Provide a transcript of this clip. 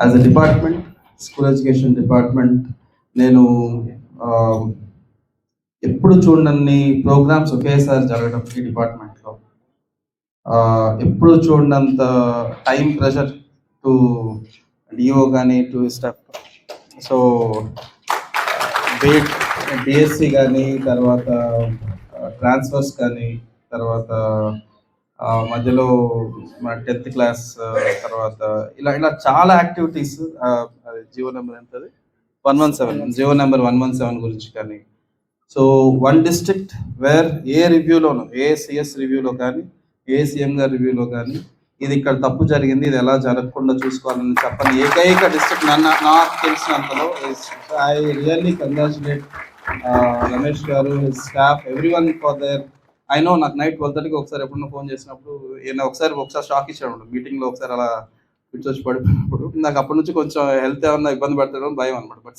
As a department school education department నేను um, ఎప్పుడు చూడనన్ని programmes ఒకేసారి జరగడం ఈ డిపార్ట్మెంట్లో uh, ఎప్పుడు చూడనంత టైం ప్రెషర్ టు డిఓ కానీ to staff so beat DSC కానీ తర్వాత uh, ట్రాన్స్ఫర్స్ కానీ తర్వాత మధ్యలో మన టెన్త్ క్లాస్ తర్వాత ఇలా ఇలా చాలా activities Jio number ఎంతది? One one seven Jio number one one seven గురించి కానీ. So one district where a రివ్యూలోను a CS రివ్యూలో కానీ ఏ సీఎం గారి రివ్యూలో కానీ ఇది ఇక్కడ తప్పు జరిగింది ఇది ఎలా జరగకుండా చూసుకోవాలని చెప్పని ఏకైక డిస్ట్రిక్ట్ నన్ను నాకు తెలిసినంతలో ఐ రియల్లీ కంగ్రాచులేట్ రమేష్ గారు staff every one for their I నాకు నైట్ ట్వెల్వ్ థర్టీకి ఒకసారి ఎప్పుడన్నా ఫోన్ చేసినప్పుడు ఈయన ఒకసారి ఒకసారి షాక్ ఇచ్చాడు మీటింగ్లో ఒకసారి అలా కూర్చొచ్చి పడిపోయినప్పుడు. నాకు అప్పటి నుంచి కొంచెం హెల్త్ ఏమన్నా ఇబ్బంది పడతాడో భయం అనమాట బట్